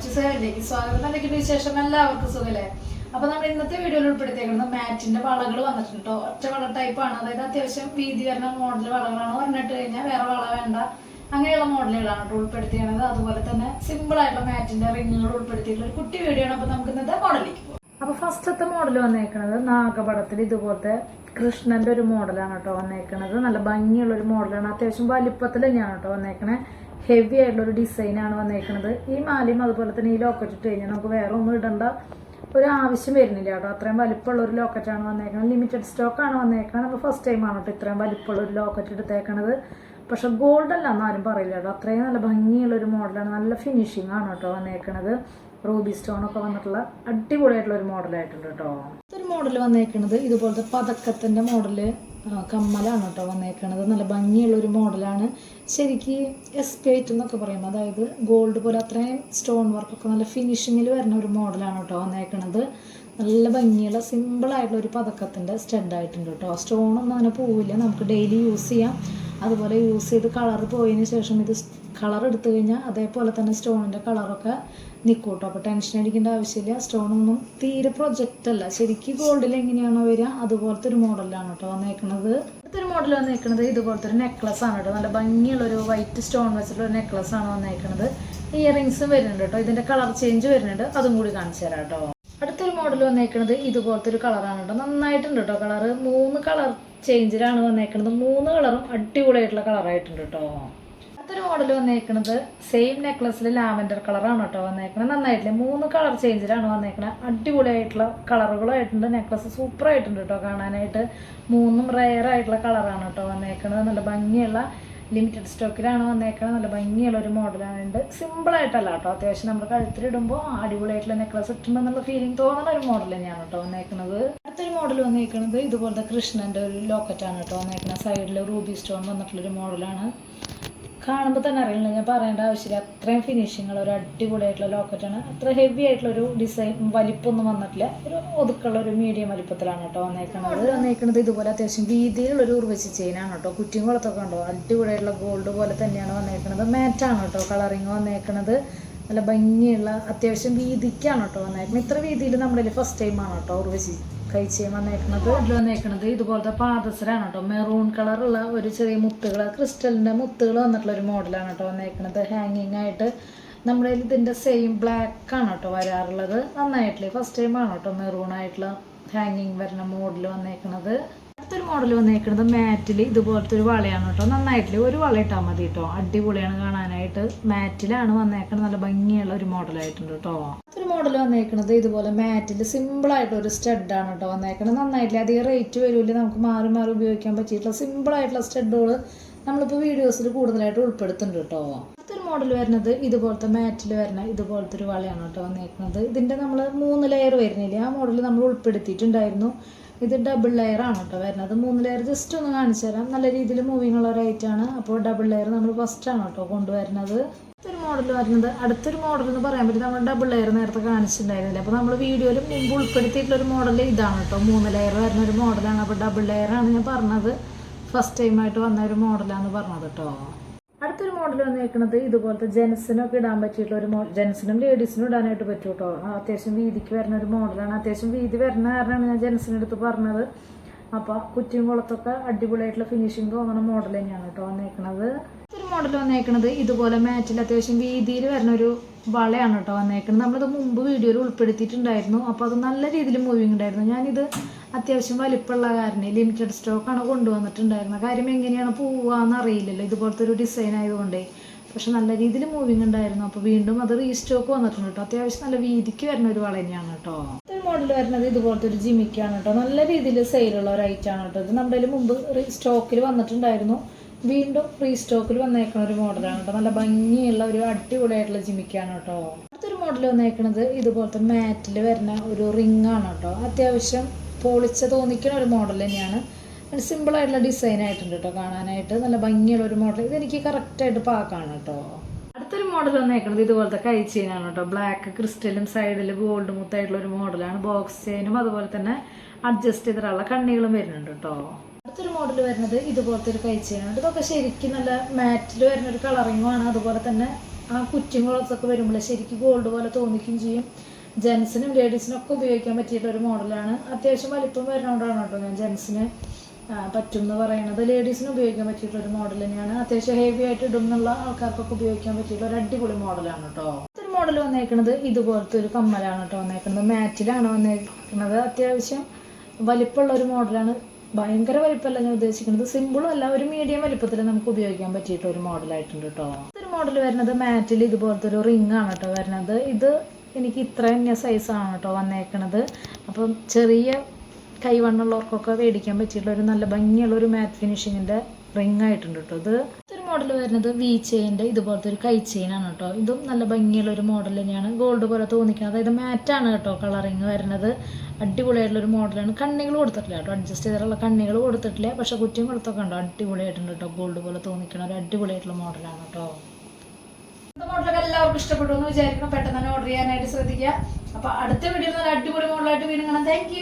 മച്ചുസേരിലേക്ക് സ്വാഗതം എന്തൊക്കെയുണ്ട് വിശേഷം എല്ലാവർക്കും സുഖല്ലേ? അപ്പൊ നമ്മൾ ഇന്നത്തെ വീഡിയോയിൽ ഉൾപ്പെടുത്തിയേക്കുന്നത് മാറ്റിന്റെ വളകൾ വന്നിട്ടുണ്ട് ഒറ്റ വള ടൈപ്പാണ് അതായത് അത്യാവശ്യം വീതി വരുന്ന മോഡൽ വളകളാണ് പറഞ്ഞിട്ട് കഴിഞ്ഞാൽ വേറെ വള വേണ്ട. അങ്ങനെയുള്ള മോഡലുകളാണ് ഉൾപ്പെടുത്തിയത് അതുപോലെ തന്നെ സിമ്പിൾ ആയിട്ടുള്ള മാറ്റിന്റെ റിങ്ങുകൾ ഉൾപ്പെടുത്തിയിട്ടുള്ള ഒരു കുട്ടി വീഡിയോ ആണ്. അപ്പൊ നമുക്ക് ഇന്നത്തെ മോഡലിലേക്ക് പോകാം അപ്പൊ ഫസ്റ്റത്തെ മോഡൽ വന്നേക്കുന്നത് നാഗപടത്തിൽ ഇതുപോലത്തെ കൃഷ്ണന്റെ ഒരു മോഡലാണ് കേട്ടോ വന്നേക്കുന്നത് നല്ല ഭംഗിയുള്ള ഒരു മോഡലാണ് അത്യാവശ്യം വലിപ്പത്തിൽ തന്നെയാണ് കേട്ടോ വന്നേക്കണേ. ഹെവി ആയിട്ടുള്ള ഒരു ഡിസൈനാണ് വന്നേക്കുന്നത് ഈ മാലയും അതുപോലെ തന്നെ ഈ ലോക്കറ്റ് ഇട്ട് കഴിഞ്ഞാൽ നമുക്ക് വേറെ ഒന്നും ഇടേണ്ട ഒരു ആവശ്യം വരുന്നില്ല കേട്ടോ. അത്രയും വലിപ്പമുള്ള ഒരു ലോക്കറ്റാണ് വന്നേക്കുന്നത് ലിമിറ്റഡ് സ്റ്റോക്കാണ് വന്നേക്കുന്നത് നമ്മൾ ഫസ്റ്റ് ടൈം ആണ് കേട്ടോ ഇത്രയും വലിപ്പമുള്ള ഒരു ലോക്കറ്റ് എടുത്തേക്കണത്. പക്ഷെ ഗോൾഡ് അല്ല എന്നാരും പറയില്ല കേട്ടോ. അത്രയും നല്ല ഭംഗിയുള്ള ഒരു മോഡലാണ് നല്ല ഫിനിഷിംഗ് ആണ് കേട്ടോ വന്നേക്കണത്. റൂബി സ്റ്റോൺ ഒക്കെ വന്നിട്ടുള്ള അടിപൊളിയായിട്ടുള്ള ഒരു മോഡലായിട്ടുണ്ട് കേട്ടോ. ഒരു മോഡൽ വന്നേക്കുന്നത് ഇതുപോലത്തെ പതക്കത്തിന്റെ മോഡൽ കമ്മലാണ് കേട്ടോ വന്നേക്കണത്. നല്ല ഭംഗിയുള്ള ഒരു മോഡലാണ്. ശരിക്ക് ഐറ്റ് എന്നൊക്കെ പറയും അതായത് ഗോൾഡ് പോലെ അത്രയും സ്റ്റോൺ വർക്കൊക്കെ നല്ല ഫിനിഷിങ്ങിൽ വരുന്ന ഒരു മോഡലാണ് കേട്ടോ വന്നേക്കണത്. നല്ല ഭംഗിയുള്ള സിമ്പിളായിട്ടുള്ള ഒരു പതക്കത്തിന്റെ സ്റ്റഡ് ആയിട്ടുണ്ട് കേട്ടോ. സ്റ്റോണൊന്നും അങ്ങനെ പോവില്ല. നമുക്ക് ഡെയിലി യൂസ് ചെയ്യാം. അതുപോലെ യൂസ് ചെയ്ത് കളർ പോയതിന് ശേഷം ഇത് കളർ എടുത്തു കഴിഞ്ഞാൽ അതേപോലെ തന്നെ സ്റ്റോണിന്റെ കളറൊക്കെ നിൽക്കും കേട്ടോ അപ്പോൾ ടെൻഷൻ അടിക്കേണ്ട ആവശ്യമില്ല. സ്റ്റോണൊന്നും തീരെ പ്രൊജക്റ്റ് അല്ല. ശരിക്കും ഗോൾഡിൽ എങ്ങനെയാണോ വരിക അതുപോലത്തെ ഒരു മോഡലാണ് കേട്ടോ വന്നേക്കുന്നത് അടുത്തൊരു മോഡൽ വന്നേക്കുന്നത് ഇതുപോലത്തെ ഒരു നെക്ലസ് ആണ് കേട്ടോ നല്ല ഭംഗിയുള്ള ഒരു വൈറ്റ് സ്റ്റോൺ വെച്ചിട്ടുള്ള ഒരു നെക്ലസ് ആണ് വന്നേക്കുന്നത് ഇയറിങ്സും വരുന്നുണ്ട് കേട്ടോ ഇതിന്റെ കളർ ചേഞ്ച് വരുന്നുണ്ട്. അതും കൂടി കാണിച്ചു തരാം കേട്ടോ അടുത്തൊരു മോഡൽ വന്നേക്കുന്നത് ഇതുപോലത്തെ ഒരു കളറാണ് കേട്ടോ നന്നായിട്ടുണ്ട് കേട്ടോ കളർ മൂന്ന് കളർ ചേഞ്ചിലാണ് വന്നേക്കുന്നത് മൂന്ന് കളറും അടിപൊളിയായിട്ടുള്ള കളറായിട്ടുണ്ട് കേട്ടോ അടുത്തൊരു മോഡൽ വന്നേക്കുന്നത് സെയിം നെക്ലസിൽ ലാവൻഡർ കളറാണ് കേട്ടോ വന്നേക്കുന്നത് നന്നായിട്ടില്ല? മൂന്ന് കളർ ചേഞ്ചിലാണ് വന്നേക്കുന്നത് അടിപൊളിയായിട്ടുള്ള കളറുകളായിട്ടുണ്ട് നെക്ലസ് സൂപ്പർ ആയിട്ടുണ്ട് കേട്ടോ കാണാനായിട്ട്. മൂന്നും റയർ ആയിട്ടുള്ള കളറാണ് കേട്ടോ വന്നേക്കുന്നത് നല്ല ഭംഗിയുള്ള ലിമിറ്റഡ് സ്റ്റോക്കിലാണ് വന്നേക്കുന്നത് നല്ല ഭംഗിയുള്ള ഒരു മോഡലാണ് സിമ്പിൾ ആയിട്ടല്ല കേട്ടോ. അത്യാവശ്യം നമ്മൾ കഴുത്തിലിടുമ്പോൾ അടിപൊളിയായിട്ടുള്ള നെക്ലസ് ഇട്ടുണ്ടെന്നുള്ള ഫീലിംഗ് തോന്നുന്ന ഒരു മോഡൽ തന്നെയാണ് കേട്ടോ വന്നേക്കുന്നത് അടുത്തൊരു മോഡൽ വന്നേക്കുന്നത് ഇതുപോലത്തെ കൃഷ്ണന്റെ ഒരു ലോക്കറ്റാണ് കേട്ടോ വന്നേക്കുന്നത് സൈഡിൽ റൂബി സ്റ്റോൺ വന്നിട്ടുള്ളൊരു മോഡലാണ് കാണുമ്പോൾ തന്നെ അറിയില്ല. ഞാൻ പറയേണ്ട ആവശ്യമില്ല. അത്രയും ഫിനിഷിങ്ങുള്ള ഒരു അടിപൊളിയായിട്ടുള്ള ലോക്കറ്റാണ് അത്ര ഹെവി ആയിട്ടുള്ള ഒരു ഡിസൈൻ വലിപ്പമൊന്നും വന്നിട്ടില്ല. ഒരു ഒതുക്കുള്ള ഒരു മീഡിയം വലിപ്പത്തിലാണ് കേട്ടോ വന്നേക്കുന്നത് വന്നേക്കുന്നത് ഇതുപോലെ അത്യാവശ്യം വീതിയിലുള്ളൊരു ഉർവശി ചെയിനാണ് കേട്ടോ. കുറ്റിയും കുളത്തൊക്കെ ഉണ്ടോ? അടിപൊളിയായിട്ടുള്ള ഗോൾഡ് പോലെ തന്നെയാണ് വന്നേക്കുന്നത് മാറ്റാണ് കേട്ടോ കളറിങ് വന്നേക്കുന്നത് നല്ല ഭംഗിയുള്ള അത്യാവശ്യം വീതിക്കാണ് കേട്ടോ വന്നേക്കുന്നത് ഇത്ര വീതിയിൽ നമ്മുടെ ഫസ്റ്റ് ടൈമാണ് കേട്ടോ ഉർവശി കഴിച്ച് വന്നേക്കുന്നത് ഇതിൽ വന്നേക്കുന്നത് ഇതുപോലത്തെ പാദസരാണ് കേട്ടോ. മെറൂൺ കളറുള്ള ഒരു ചെറിയ മുത്തുകൾ ക്രിസ്റ്റലിന്റെ മുത്തുകൾ വന്നിട്ടുള്ള ഒരു മോഡലാണ് കേട്ടോ വന്നേക്കുന്നത് ഹാങ്ങിങ് ആയിട്ട് നമ്മുടെ ഇതിന്റെ സെയിം ബ്ലാക്ക് ആണ് കേട്ടോ വരാറുള്ളത്. നന്നായിട്ടില്ലേ? ഫസ്റ്റ് ടൈം ആണ് കേട്ടോ മെറൂൺ ആയിട്ടുള്ള ഹാങ്ങിങ് വരുന്ന മോഡൽ വന്നേക്കുന്നത് അടുത്തൊരു മോഡൽ വന്നേക്കുന്നത് മാറ്റിൽ ഇതുപോലത്തെ ഒരു വളയാണ് കേട്ടോ. നന്നായിട്ടില്ല? ഒരു വള ഇട്ടാൽ മതി കേട്ടോ. അടിപൊളിയാണ് കാണാനായിട്ട്. മാറ്റിലാണ് വന്നേക്കുന്നത് നല്ല ഭംഗിയുള്ള ഒരു മോഡലായിട്ടുണ്ട് കേട്ടോ. അടുത്തൊരു മോഡൽ വന്നേക്കുന്നത് ഇതുപോലെ മാറ്റിൽ സിമ്പിൾ ആയിട്ട് ഒരു സ്റ്റഡാണ് കേട്ടോ വന്നേക്കുന്നത് നന്നായിട്ടില്ല? അധികം റേറ്റ് വരില്ല. നമുക്ക് മാറി മാറി ഉപയോഗിക്കാൻ പറ്റിയിട്ടുള്ള സിമ്പിൾ ആയിട്ടുള്ള സ്റ്റഡുകൾ നമ്മളിപ്പോൾ വീഡിയോസിൽ കൂടുതലായിട്ട് ഉൾപ്പെടുത്തുന്നുണ്ട് കേട്ടോ. അടുത്തൊരു മോഡൽ വരുന്നത് ഇതുപോലത്തെ മാറ്റിൽ വരുന്ന ഇതുപോലത്തെ ഒരു വളയാണ് കേട്ടോ വന്നേക്കുന്നത് ഇതിന്റെ നമ്മൾ മൂന്ന് ലെയർ വരുന്നില്ല? ആ മോഡൽ നമ്മൾ ഉൾപ്പെടുത്തിയിട്ടുണ്ടായിരുന്നു. ഇത് ഡബിൾ ലെയർ ആണ് കേട്ടോ വരുന്നത് മൂന്ന് ലെയർ ജസ്റ്റ് ഒന്ന് കാണിച്ചു തരാം. നല്ല രീതിയിൽ മൂവിങ് ഉള്ള ഒരു ആണ്. അപ്പോൾ ഡബിൾ ലെയർ നമ്മൾ ഫസ്റ്റ് ആണ് കേട്ടോ കൊണ്ടുവരുന്നത്. അടുത്തൊരു മോഡൽ വരുന്നത്. അടുത്തൊരു മോഡൽ എന്ന് പറയാൻ പറ്റും നമ്മൾ ഡബിൾ ലെയർ നേരത്തെ കാണിച്ചിട്ടുണ്ടായിരുന്നില്ല? അപ്പോൾ നമ്മൾ വീഡിയോയിൽ മുമ്പ് ഉൾപ്പെടുത്തിയിട്ടുള്ള ഒരു മോഡൽ ഇതാണ് കേട്ടോ മൂന്ന് ലെയർ വരുന്ന ഒരു മോഡലാണ് അപ്പോൾ ഡബിൾ ലെയർ ആണ് ഞാൻ പറഞ്ഞത്. ഫസ്റ്റ് ടൈമായിട്ട് വന്ന ഒരു മോഡലാണ് പറഞ്ഞത് കേട്ടോ. അടുത്തൊരു മോഡൽ വന്നേക്കുന്നത് ഇതുപോലത്തെ ജെൻസിനൊക്കെ ഇടാൻ പറ്റിയിട്ടുള്ള ഒരു മോഡൽ ജെൻസിനും ലേഡീസിനും ഇടാനായിട്ട് പറ്റും കേട്ടോ അത്യാവശ്യം വീതിക്ക് വരുന്ന ഒരു മോഡലാണ് അത്യാവശ്യം വീതി വരുന്ന കാരണമാണ് ഞാൻ ജെൻസിനെടുത്ത് പറഞ്ഞത്. അപ്പോൾ കുറ്റിയും കുളത്തൊക്കെ അടിപൊളിയായിട്ടുള്ള ഫിനിഷിങ് തോന്നുന്ന മോഡൽ തന്നെയാണ് കേട്ടോ വന്നേക്കുന്നത് ഒരു മോഡൽ വന്നേക്കുന്നത് ഇതുപോലെ മാറ്റിൽ അത്യാവശ്യം വീതിയിൽ വരുന്ന ഒരു വളയാണ് കേട്ടോ വന്നേക്കുന്നത് നമ്മളിത് മുമ്പ് വീഡിയോയിൽ ഉൾപ്പെടുത്തിയിട്ടുണ്ടായിരുന്നു. അപ്പോൾ അത് നല്ല രീതിയിൽ മൂവിങ് ഉണ്ടായിരുന്നു. ഞാനിത് അത്യാവശ്യം വലിപ്പമുള്ള കാരണം ലിമിറ്റഡ് സ്റ്റോക്കാണ് കൊണ്ടുവന്നിട്ടുണ്ടായിരുന്നത്. കാര്യം എങ്ങനെയാണ് പോവാന്ന് അറിയില്ലല്ലോ. ഇതുപോലത്തെ ഒരു ഡിസൈൻ ആയതുകൊണ്ടേ. പക്ഷെ നല്ല രീതിയിൽ മൂവിങ് ഉണ്ടായിരുന്നു. അപ്പോൾ വീണ്ടും അത് റീസ്റ്റോക്ക് വന്നിട്ടുണ്ട് കേട്ടോ അത്യാവശ്യം നല്ല വീതിക്ക് വരുന്ന ഒരു വള തന്നെയാണ് കേട്ടോ മോഡൽ വരുന്നത് ഇതുപോലത്തെ ഒരു ജിമിക്കാണ് കേട്ടോ നല്ല രീതിയിൽ സെയിലുള്ള ഒരു ഐറ്റാണ് കേട്ടോ ഇത് നമ്മുടെ മുമ്പ് സ്റ്റോക്കിൽ വന്നിട്ടുണ്ടായിരുന്നു. വീണ്ടും റീസ്റ്റോക്കിൽ വന്നേക്കുന്ന ഒരു മോഡലാണ് കേട്ടോ നല്ല ഭംഗിയുള്ള ഒരു അടിപൊളിയായിട്ടുള്ള ജിമിക്കാണ് കേട്ടോ അടുത്തൊരു മോഡൽ വന്നേക്കുന്നത് ഇതുപോലത്തെ മാറ്റിൽ വരുന്ന ഒരു റിംഗ് ആണ് കേട്ടോ അത്യാവശ്യം പൊളിച്ച തോന്നിക്കുന്ന ഒരു മോഡൽ തന്നെയാണ്. സിമ്പിൾ ആയിട്ടുള്ള ഡിസൈൻ ആയിട്ടുണ്ട് കേട്ടോ കാണാനായിട്ട്. നല്ല ഭംഗിയുള്ള ഒരു മോഡൽ ഇതെനിക്ക് കറക്റ്റായിട്ട് പാക്കാണ് കേട്ടോ അടുത്തൊരു മോഡൽ വന്നേക്കുന്നത് ഇതുപോലത്തെ കൈ ചെയിനാണ് കേട്ടോ ബ്ലാക്ക് ക്രിസ്റ്റലും സൈഡിൽ ഗോൾഡ് മുത്തായിട്ടുള്ള ഒരു മോഡലാണ് ബോക്സ് ചെയിനും അതുപോലെ തന്നെ അഡ്ജസ്റ്റ് ചെയ്തിട്ടുള്ള കണ്ണികളും വരുന്നുണ്ട് കേട്ടോ അടുത്തൊരു മോഡൽ വരുന്നത് ഇതുപോലത്തെ ഒരു കൈ ഇതൊക്കെ ശരിക്കും നല്ല മാറ്റിൽ വരുന്ന ഒരു കളറിങ്ങും ആണ്. അതുപോലെ തന്നെ ആ കുറ്റിങ്ങളൊക്കെ വരുമ്പോൾ ശരിക്കും ഗോൾഡ് പോലെ തോന്നിക്കുകയും ചെയ്യും. ജെൻസിനും ലേഡീസിനും ഒക്കെ ഉപയോഗിക്കാൻ പറ്റിയിട്ടുള്ള ഒരു മോഡലാണ് അത്യാവശ്യം വലിപ്പം വരുന്നതുകൊണ്ടാണ് കേട്ടോ ഞാൻ ജെൻസിന് പറ്റും എന്ന് പറയുന്നത്. ലേഡീസിന് ഉപയോഗിക്കാൻ പറ്റിയിട്ടുള്ള ഒരു മോഡൽ തന്നെയാണ്. അത്യാവശ്യം ഹെവി ആയിട്ട് ഇടുന്നുള്ള ആൾക്കാർക്കൊക്കെ ഉപയോഗിക്കാൻ പറ്റിയിട്ടുള്ള ഒരു അടിപൊളി മോഡലാണ് കേട്ടോ. ഒരു മോഡൽ വന്നേക്കുന്നത് ഇതുപോലത്തെ ഒരു കമ്മലാണ് കേട്ടോ വന്നേക്കുന്നത് മാറ്റിലാണ് വന്നേക്കുന്നത് അത്യാവശ്യം വലിപ്പമുള്ള ഒരു മോഡലാണ് ഭയങ്കര വലിപ്പമല്ല ഞാൻ ഉദ്ദേശിക്കുന്നത്. സിമ്പിളും അല്ല ഒരു മീഡിയം വലിപ്പത്തിൽ നമുക്ക് ഉപയോഗിക്കാൻ പറ്റിയിട്ട് ഒരു മോഡലായിട്ടുണ്ട് കേട്ടോ ഒരു മോഡൽ വരുന്നത് മാറ്റിൽ ഇതുപോലത്തെ ഒരു റിംഗ് ആണ് കേട്ടോ വരുന്നത്. ഇത് എനിക്ക് ഇത്ര തന്നെ സൈസാണ് കേട്ടോ വന്നേക്കണത്. അപ്പം ചെറിയ കൈവണ്ണുള്ളവർക്കൊക്കെ മേടിക്കാൻ പറ്റിയിട്ടുള്ള ഒരു നല്ല ഭംഗിയുള്ള ഒരു മാറ്റ് ഫിനിഷിങ്ങിന്റെ റിംഗ് ആയിട്ടുണ്ട് കേട്ടോ ഇത്. മോഡൽ വരുന്നത് വി ചെയിന്റെ ഇതുപോലത്തെ ഒരു കൈ ചെയിനാണ് കേട്ടോ. ഇതും നല്ല ഭംഗിയുള്ള ഒരു മോഡൽ തന്നെയാണ്. ഗോൾഡ് പോലെ തോന്നിക്കുന്നത് അതായത് ആണ് കേട്ടോ കളറിങ് വരുന്നത്. അടിപൊളിയായിട്ടുള്ള ഒരു മോഡലാണ് കണ്ണികൾ കൊടുത്തിട്ടില്ല കേട്ടോ. അഡ്ജസ്റ്റ് ചെയ്തിട്ടുള്ള കണ്ണികൾ കൊടുത്തിട്ടില്ല. പക്ഷെ കുറ്റിയും കൊടുത്തൊക്കെ ഉണ്ടോ? അടിപൊളിയായിട്ടുണ്ട് കേട്ടോ. ഗോൾഡ് പോലെ തോന്നിക്കണ ഒരു അടിപൊളിയായിട്ടുള്ള മോഡലാണ് കേട്ടോ. മോഡലൊക്കെ എല്ലാവർക്കും ഇഷ്ടപ്പെട്ടു എന്ന് വിചാരിക്കണം പെട്ടെന്ന് തന്നെ ഓർഡർ ചെയ്യാനായിട്ട് ശ്രദ്ധിക്കുക. അപ്പൊ അടുത്ത വീഡിയോയിൽ അടിപൊളി മോഡലായിട്ട് വീണ്ടും കാണാം. താങ്ക്